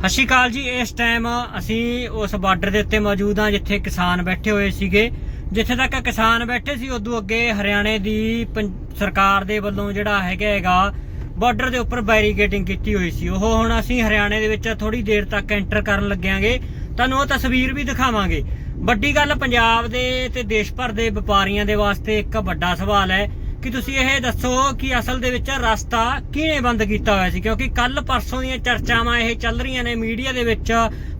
ਸਤਿ ਸ਼੍ਰੀ ਅਕਾਲ ਜੀ, ਇਸ ਟਾਈਮ ਅਸੀਂ ਉਸ ਬਾਰਡਰ ਦੇ ਉੱਤੇ ਮੌਜੂਦ ਹਾਂ ਜਿੱਥੇ ਕਿਸਾਨ ਬੈਠੇ ਹੋਏ ਸੀਗੇ। ਜਿੱਥੇ ਤੱਕ ਕਿਸਾਨ ਬੈਠੇ ਸੀ, ਉਦੋਂ ਅੱਗੇ ਹਰਿਆਣੇ ਦੀ ਪੰ- ਸਰਕਾਰ ਦੇ ਵੱਲੋਂ ਜਿਹੜਾ ਹੈਗਾ ਹੈਗਾ ਬਾਰਡਰ ਦੇ ਉੱਪਰ ਬੈਰੀਕੇਡਿੰਗ ਕੀਤੀ ਹੋਈ ਸੀ। ਉਹ ਹੁਣ ਅਸੀਂ ਹਰਿਆਣੇ ਦੇ ਵਿੱਚ ਥੋੜੀ ਦੇਰ ਤੱਕ ਐਂਟਰ ਕਰਨ ਲੱਗਿਆਂਗੇ ਤੁਹਾਨੂੰ ਉਹ ਤਸਵੀਰ ਵੀ ਦਿਖਾਵਾਂਗੇ। ਵੱਡੀ ਗੱਲ ਪੰਜਾਬ ਦੇ ਤੇ ਦੇਸ਼ ਭਰ ਦੇ ਵਪਾਰੀਆਂ ਦੇ ਵਾਸਤੇ ਇੱਕ ਵੱਡਾ ਸਵਾਲ ਹੈ। ਕਿ ਤੁਸੀਂ ਇਹ ਦੱਸੋ ਕਿ ਅਸਲ ਦੇ ਵਿੱਚ ਰਸਤਾ ਕਿਹਨੇ ਬੰਦ ਕੀਤਾ ਹੋਇਆ ਸੀ? ਕਿਉਂਕਿ ਕੱਲ ਪਰਸੋਂ ਦੀਆਂ ਚਰਚਾਵਾਂ ਇਹ ਚੱਲ ਰਹੀਆਂ ਨੇ ਮੀਡੀਆ ਦੇ ਵਿੱਚ।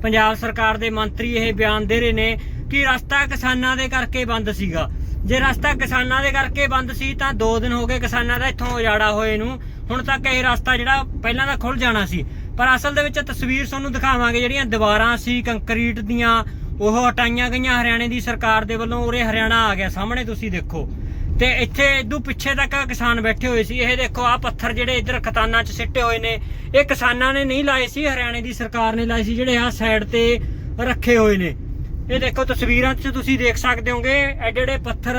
ਪੰਜਾਬ ਸਰਕਾਰ ਦੇ ਮੰਤਰੀ ਇਹ ਬਿਆਨ ਦੇ ਰਹੇ ਨੇ ਕਿ ਰਸਤਾ ਕਿਸਾਨਾਂ ਦੇ ਕਰਕੇ ਬੰਦ ਸੀਗਾ। ਜੇ ਰਸਤਾ ਕਿਸਾਨਾਂ ਦੇ ਕਰਕੇ ਬੰਦ ਸੀ ਤਾਂ 2 ਦਿਨ ਹੋ ਗਏ ਕਿਸਾਨਾਂ ਦਾ ਇੱਥੋਂ ਉਜਾੜਾ ਹੋਏ ਨੂੰ। ਹੁਣ ਤੱਕ ਇਹ ਰਸਤਾ ਜਿਹੜਾ ਪਹਿਲਾਂ ਦਾ ਖੁੱਲ ਜਾਣਾ ਸੀ। ਪਰ ਅਸਲ ਦੇ ਵਿੱਚ ਤਸਵੀਰ ਤੁਹਾਨੂੰ ਦਿਖਾਵਾਂਗੇ ਜਿਹੜੀਆਂ ਦੀਵਾਰਾਂ ਸੀ, ਕੰਕਰੀਟ ਦੀਆਂ। ਉਹ ਹਟਾਈਆਂ ਗਈਆਂ ਹਰਿਆਣੇ ਦੀ ਸਰਕਾਰ ਦੇ ਵੱਲੋਂ, ਉਰੇ ਹਰਿਆਣਾ ਆ ਗਿਆ। ਸਾਹਮਣੇ ਤੁਸੀਂ ਦੇਖੋ। ਤੇ ਇੱਥੇ ਇਦੋਂ ਪਿੱਛੇ ਤੱਕ ਕਿਸਾਨ ਬੈਠੇ ਹੋਏ ਸੀ। ਇਹ ਦੇਖੋ ਆ ਪੱਥਰ ਜਿਹੜੇ ਇੱਧਰ ਖਤਾਨਾਂ 'ਚ ਸਿੱਟੇ ਹੋਏ ਨੇ। ਇਹ ਕਿਸਾਨਾਂ ਨੇ ਨਹੀਂ ਲਾਏ ਸੀ, ਹਰਿਆਣੇ ਦੀ ਸਰਕਾਰ ਨੇ ਲਾਏ ਸੀ, ਜਿਹੜੇ ਆ ਸਾਈਡ ਤੇ ਰੱਖੇ ਹੋਏ ਨੇ। ਇਹ ਦੇਖੋ, ਤਸਵੀਰਾਂ 'ਚ ਤੁਸੀਂ ਦੇਖ ਸਕਦੇ ਹੋਗੇ ਐਡੇ ਐਡੇ ਪੱਥਰ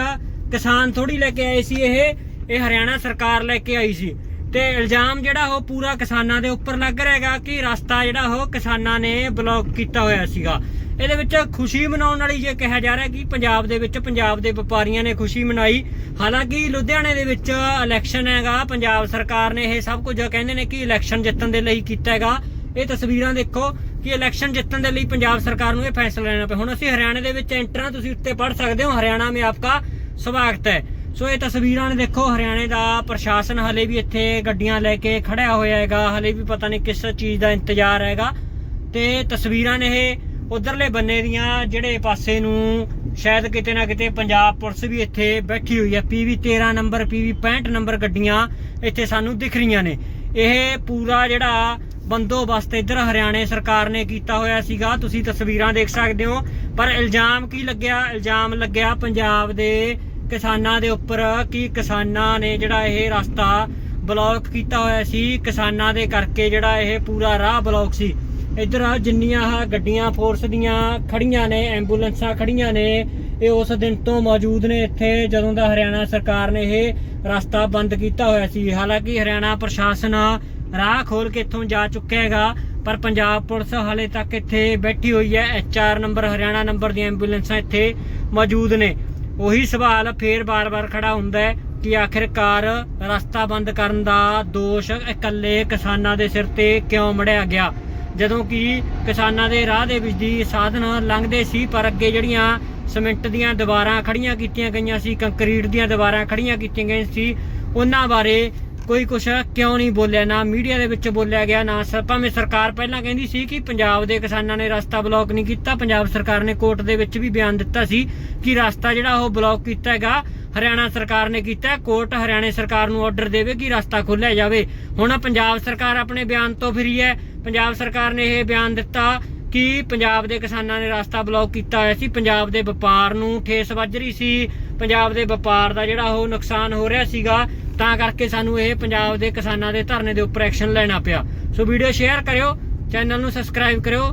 ਕਿਸਾਨ ਥੋੜੀ ਲੈ ਕੇ ਆਏ ਸੀ ਇਹ। ਇਹ ਹਰਿਆਣਾ ਸਰਕਾਰ ਲੈ ਕੇ ਆਈ ਸੀ। ਤੇ ਇਲਜ਼ਾਮ ਜਿਹੜਾ ਉਹ ਪੂਰਾ ਕਿਸਾਨਾਂ ਦੇ ਉੱਪਰ ਲੱਗ ਰਿਹਾ ਹੈਗਾ ਕਿ ਰਸਤਾ ਜਿਹੜਾ ਉਹ ਕਿਸਾਨਾਂ ਨੇ ਬਲੌਕ ਕੀਤਾ ਹੋਇਆ ਸੀਗਾ। ਇਹਦੇ ਵਿੱਚ ਖੁਸ਼ੀ ਮਨਾਉਣ ਵਾਲੀ ਜੇ ਕਿਹਾ ਜਾ ਰਿਹਾ ਕਿ ਪੰਜਾਬ ਦੇ ਵਿੱਚ ਪੰਜਾਬ ਦੇ ਵਪਾਰੀਆਂ ਨੇ ਖੁਸ਼ੀ ਮਨਾਈ। ਹਾਲਾਂਕਿ ਲੁਧਿਆਣੇ ਦੇ ਵਿੱਚ ਇਲੈਕਸ਼ਨ ਹੈਗਾ, ਪੰਜਾਬ ਸਰਕਾਰ ਨੇ ਇਹ ਸਭ ਕੁਝ ਕਹਿੰਦੇ ਨੇ ਕਿ ਇਲੈਕਸ਼ਨ ਜਿੱਤਣ ਦੇ ਲਈ ਕੀਤਾ ਹੈਗਾ। ਇਹ ਤਸਵੀਰਾਂ ਦੇਖੋ ਕਿ ਇਲੈਕਸ਼ਨ ਜਿੱਤਣ ਦੇ ਲਈ ਪੰਜਾਬ ਸਰਕਾਰ ਨੂੰ ਇਹ ਫੈਸਲਾ ਲੈਣਾ ਪਿਆ। ਹੁਣ ਅਸੀਂ ਹਰਿਆਣੇ ਦੇ ਵਿੱਚ ਐਂਟਰਾਂ ਤੁਸੀਂ ਉੱਤੇ ਪੜ੍ਹ ਸਕਦੇ ਹੋ। ਹਰਿਆਣਾ ਮੇਂ ਆਪਕਾ ਸਵਾਗਤ ਹੈ। ਸੋ ਇਹ ਤਸਵੀਰਾਂ ਨੇ ਦੇਖੋ, ਹਰਿਆਣੇ ਦਾ ਪ੍ਰਸ਼ਾਸਨ ਹਲੇ ਵੀ ਇੱਥੇ ਗੱਡੀਆਂ ਲੈ ਕੇ ਖੜਿਆ ਹੋਇਆ ਹੈਗਾ। ਹਲੇ ਵੀ ਪਤਾ ਨਹੀਂ ਕਿਸ ਚੀਜ਼ ਦਾ ਇੰਤਜ਼ਾਰ ਹੈਗਾ। ਤੇ ਤਸਵੀਰਾਂ ਨੇ ਇਹ ਉਧਰਲੇ ਬੰਨੇ ਦੀਆਂ, ਜਿਹੜੇ ਪਾਸੇ ਨੂੰ ਸ਼ਾਇਦ ਕਿਤੇ ਨਾ ਕਿਤੇ ਪੰਜਾਬ ਪੁਲਿਸ ਵੀ ਇੱਥੇ ਬੈਠੀ ਹੋਈ ਹੈ। ਪੀਵੀ 13 ਨੰਬਰ ਪੀਵੀ 65 ਨੰਬਰ ਗੱਡੀਆਂ ਇੱਥੇ ਸਾਨੂੰ ਦਿਖ ਰਹੀਆਂ ਨੇ। ਇਹ ਪੂਰਾ ਜਿਹੜਾ ਬੰਦੋਬਸਤ ਇੱਧਰ ਹਰਿਆਣੇ ਸਰਕਾਰ ਨੇ ਕੀਤਾ ਹੋਇਆ ਸੀਗਾ। ਤੁਸੀਂ ਤਸਵੀਰਾਂ ਦੇਖ ਸਕਦੇ ਹੋ। ਪਰ ਇਲਜ਼ਾਮ ਕੀ ਲੱਗਿਆ? ਇਲਜ਼ਾਮ ਲੱਗਿਆ ਪੰਜਾਬ ਦੇ ਕਿਸਾਨਾਂ ਦੇ ਉੱਪਰ ਕਿ ਕਿਸਾਨਾਂ ਨੇ ਜਿਹੜਾ ਇਹ ਰਸਤਾ ਬਲੌਕ ਕੀਤਾ ਹੋਇਆ ਸੀ, ਕਿਸਾਨਾਂ ਦੇ ਕਰਕੇ ਜਿਹੜਾ ਇਹ ਪੂਰਾ ਰਾਹ ਬਲੌਕ ਸੀ। ਇੱਧਰ ਜਿੰਨੀਆਂ ਆਹ ਗੱਡੀਆਂ ਫੋਰਸ ਦੀਆਂ ਖੜੀਆਂ ਨੇ ਐਂਬੂਲੈਂਸਾਂ ਖੜੀਆਂ ਨੇ, ਇਹ ਉਸ ਦਿਨ ਤੋਂ ਮੌਜੂਦ ਨੇ ਇੱਥੇ, ਜਦੋਂ ਦਾ ਹਰਿਆਣਾ ਸਰਕਾਰ ਨੇ ਇਹ ਰਸਤਾ ਬੰਦ ਕੀਤਾ ਹੋਇਆ ਸੀ। ਹਾਲਾਂਕਿ ਹਰਿਆਣਾ ਪ੍ਰਸ਼ਾਸਨ ਰਾਹ ਖੋਲ ਕੇ ਇੱਥੋਂ ਜਾ ਚੁੱਕਿਆ ਹੈਗਾ, ਪਰ ਪੰਜਾਬ ਪੁਲਿਸ ਹਾਲੇ ਤੱਕ ਇੱਥੇ ਬੈਠੀ ਹੋਈ ਹੈ। ਐਚਆਰ ਨੰਬਰ, ਹਰਿਆਣਾ ਨੰਬਰ ਦੀਆਂ ਐਂਬੂਲੈਂਸਾਂ ਇੱਥੇ ਮੌਜੂਦ ਨੇ। ਉਹੀ ਸਵਾਲ ਫੇਰ ਬਾਰ-ਬਾਰ ਖੜਾ ਹੁੰਦਾ ਹੈ ਕਿ ਆਖਿਰਕਾਰ ਰਸਤਾ ਬੰਦ ਕਰਨ ਦਾ ਦੋਸ਼ ਇਕੱਲੇ ਕਿਸਾਨਾਂ ਦੇ ਸਿਰ ਤੇ ਕਿਉਂ ਮੜਿਆ ਗਿਆ? ਜਦੋਂ ਕਿ ਕਿਸਾਨਾਂ ਦੇ ਰਾਹ ਦੇ ਵਿੱਚ ਦੀ ਸਾਧਨ ਲੰਘਦੇ ਸੀ, ਪਰ ਅੱਗੇ ਜਿਹੜੀਆਂ ਸਿਮੈਂਟ ਦੀਆਂ ਦੀਵਾਰਾਂ ਖੜੀਆਂ ਕੀਤੀਆਂ ਗਈਆਂ ਸੀ, ਕੰਕਰੀਟ ਦੀਆਂ ਦੀਵਾਰਾਂ ਖੜੀਆਂ ਕੀਤੀਆਂ ਗਈਆਂ ਸੀ, ਉਹਨਾਂ ਬਾਰੇ ਕੋਈ ਕੁਛ ਕਿਉਂ ਨਹੀਂ ਬੋਲਿਆ, ਨਾ ਮੀਡੀਆ ਦੇ ਵਿੱਚ ਬੋਲਿਆ ਗਿਆ, ਨਾ ਸ- ਭਾਵੇਂ ਸਰਕਾਰ ਪਹਿਲਾਂ ਕਹਿੰਦੀ ਸੀ ਕਿ ਪੰਜਾਬ ਦੇ ਕਿਸਾਨਾਂ ਨੇ ਰਸਤਾ ਬਲੌਕ ਨਹੀਂ ਕੀਤਾ, ਪੰਜਾਬ ਸਰਕਾਰ ਨੇ ਕੋਰਟ ਦੇ ਵਿੱਚ ਵੀ ਬਿਆਨ ਦਿੱਤਾ ਸੀ ਕਿ ਰਸਤਾ ਜਿਹੜਾ ਉਹ ਬਲੌਕ ਕੀਤਾ ਹੈਗਾ, ਹਰਿਆਣਾ ਸਰਕਾਰ ਨੇ ਕੀਤਾ ਕੋਰਟ ਹਰਿਆਣੇ ਸਰਕਾਰ ਨੂੰ ਆਰਡਰ ਦੇਵੇ ਕਿ ਰਸਤਾ ਖੋਲ੍ਹਿਆ ਜਾਵੇ। ਹੁਣ ਪੰਜਾਬ ਸਰਕਾਰ ਆਪਣੇ ਬਿਆਨ ਤੋਂ ਫਿਰੀ ਹੈ, ਪੰਜਾਬ ਸਰਕਾਰ ਨੇ ਇਹ ਬਿਆਨ ਦਿੱਤਾ ਕਿ ਪੰਜਾਬ ਦੇ ਕਿਸਾਨਾਂ ਨੇ ਰਸਤਾ ਬਲੌਕ ਕੀਤਾ ਹੋਇਆ ਸੀ, ਪੰਜਾਬ ਦੇ ਵਪਾਰ ਨੂੰ ਠੇਸ ਵੱਜ ਰਹੀ ਸੀ, ਪੰਜਾਬ ਦੇ ਵਪਾਰ ਦਾ ਜਿਹੜਾ ਉਹ ਨੁਕਸਾਨ ਹੋ ਰਿਹਾ ਸੀਗਾ ਤਾਂ ਕਰਕੇ ਸਾਨੂੰ ਇਹ ਪੰਜਾਬ ਦੇ ਕਿਸਾਨਾਂ ਦੇ ਧਰਨੇ ਦੇ ਉੱਪਰ ਐਕਸ਼ਨ ਲੈਣਾ ਪਿਆ। ਸੋ ਵੀਡੀਓ ਸ਼ੇਅਰ ਕਰਿਓ ਚੈਨਲ ਨੂੰ ਸਬਸਕ੍ਰਾਈਬ ਕਰਿਓ।